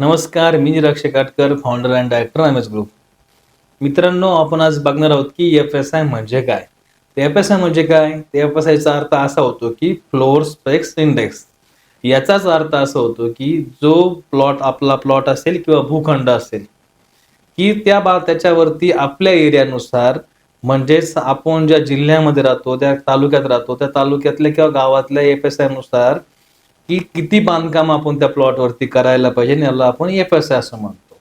नमस्कार मी Niraksh Katkar founder and director M S group मित्रांनो आपण आज बघणार आहोत की एफ एस आय म्हणजे काय? एफ एस आय म्हणजे काय? एफ एस आयचा अर्थ असा होतो की फ्लोअर स्पेक्स इंडेक्स याचाच अर्थ असा होतो की जो प्लॉट आपला प्लॉट असेल किंवा भूखंड असेल की त्या बा त्याच्यावरती आपल्या एरियानुसार म्हणजेच आपण ज्या जिल्ह्यामध्ये राहतो त्या तालुक्यात राहतो त्या तालुक्यातल्या किंवा गावातल्या एफ एस आयनुसार की किती बांधकाम आपण त्या प्लॉटवरती करायला पाहिजे आणि याला आपण एफ एस आय असं म्हणतो.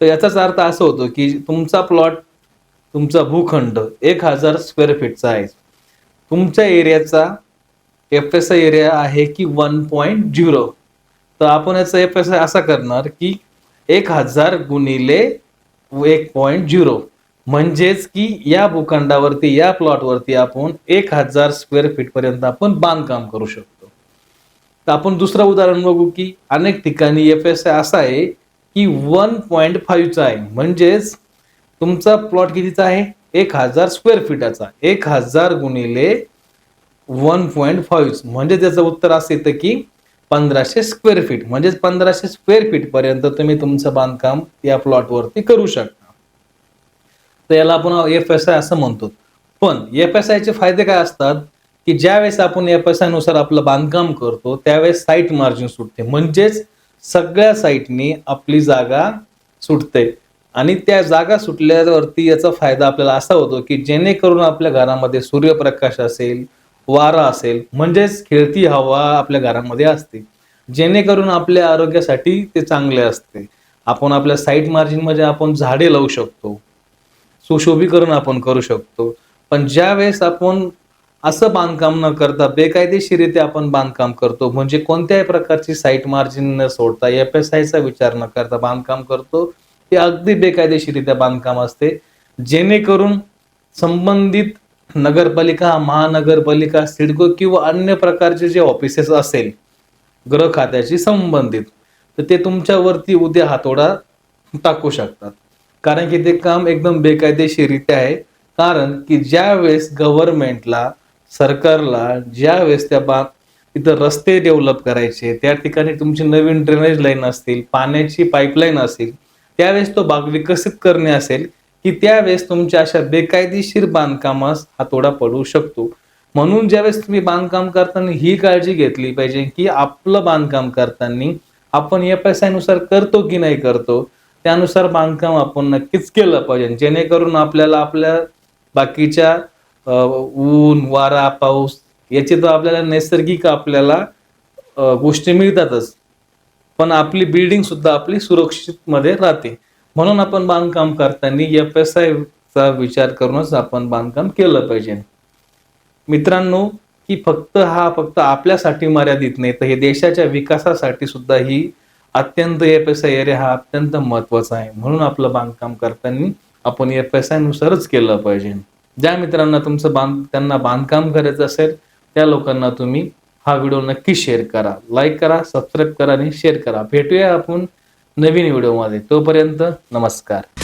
तर याचाच अर्थ असं होतो की तुमचा प्लॉट तुमचा भूखंड एक हजार स्क्वेअर फीटचा आहे. तुमच्या एरियाचा एफ एस आय एरिया आहे की वन पॉईंट झिरो. तर आपण याचा एफ एस आय असा करणार की एक हजार गुणिले एक पॉईंट झिरो. म्हणजेच की या भूखंडावरती या प्लॉटवरती आपण एक हजार स्क्वेअर फीटपर्यंत आपण बांधकाम करू शकतो. तर आपण दुसरं उदाहरण बघू की अनेक ठिकाणी एफ एस आय असा आहे की वन पॉईंट फाईव्हचा आहे. म्हणजेच तुमचा प्लॉट कितीचा आहे? एक हजार स्क्वेअर फीटाचा एक हजार गुणिले वन पॉईंट फाईव्ह म्हणजे त्याचं उत्तर असं येतं की पंधराशे स्क्वेअर फीट म्हणजेच पंधराशे स्क्वेअर फीट पर्यंत तुम्ही तुमचं बांधकाम या प्लॉटवरती करू शकता. तर याला आपण एफ एस आय असं म्हणतो. पण एफ एस आयचे फायदे काय असतात? की ज्यावेळेस आपण एफ एस आपलं बांधकाम करतो त्यावेळेस साईट मार्जिन सुटते. म्हणजेच सगळ्या साईटनी आपली जागा सुटते. आणि त्या जागा सुटल्यावरती याचा फायदा आपल्याला असा होतो की जेणेकरून आपल्या घरामध्ये सूर्यप्रकाश असेल वारा असेल म्हणजेच खेळती हवा आपल्या घरामध्ये असते. जेणेकरून आपल्या आरोग्यासाठी ते चांगले असते. आपण आपल्या साईट मार्जिनमध्ये आपण झाडे लावू शकतो. सुशोभीकरण आपण करू शकतो. पण ज्या वेळेस आपण असं बांधकाम न करता बेकायदेशीरित्या आपण बांधकाम करतो. म्हणजे कोणत्याही प्रकारची साईट मार्जिन न सोडता एफ एस आयचा विचार न करता बांधकाम करतो. ते अगदी बेकायदेशीरित्या बांधकाम असते. जेणेकरून संबंधित नगरपालिका महानगरपालिका सिडको किंवा अन्य प्रकारचे जे ऑफिसेस असेल गृह खात्याशी संबंधित तर ते तुमच्यावरती उद्या हातोडा टाकू शकतात. कारण की ते काम एकदम बेकायदेशीरित्या आहे. कारण की ज्या वेळेस गव्हर्नमेंटला सरकारला ज्या वेळेस त्या बा इथं रस्ते डेव्हलप करायचे त्या ठिकाणी तुमची नवीन ड्रेनेज लाईन असतील पाण्याची पाईपलाईन असेल त्यावेळेस तो भाग विकसित करणे असेल की त्यावेळेस तुमच्या अशा बेकायदेशीर बांधकामास हातोडा पडू शकतो. म्हणून ज्यावेळेस तुम्ही बांधकाम करताना ही काळजी घेतली पाहिजे की आपलं बांधकाम करताना आपण एफ एस आयनुसार करतो की नाही करतो त्यानुसार बांधकाम आपण नक्कीच केलं पाहिजे जेणेकरून आपल्याला आपल्या बाकीच्या ऊन वारा पाऊस याची तर आपल्याला नैसर्गिक आपल्याला गोष्टी मिळतातच. पण आपली बिल्डिंग सुद्धा आपली सुरक्षित मध्ये राहते. म्हणून आपण बांधकाम करताना एफ एस चा विचार करूनच आपण बांधकाम केलं पाहिजे. मित्रांनो की फक्त हा फक्त आपल्यासाठी मर्यादित नाही तर हे देशाच्या विकासासाठी सुद्धा ही अत्यंत एफ एस आय एरिया हा अत्यंत महत्त्वाचा आहे. म्हणून आपलं बांधकाम करताना आपण एफ एस आयनुसारच केलं पाहिजे. ज्या मित्रांना तुमचं बांध त्यांना बांधकाम करायचं असेल त्या लोकांना तुम्ही हा व्हिडिओ नक्की शेअर करा. लाईक करा सबस्क्राईब करा आणि शेअर करा. भेटूया आपण नवीन व्हिडिओमध्ये. तोपर्यंत नमस्कार.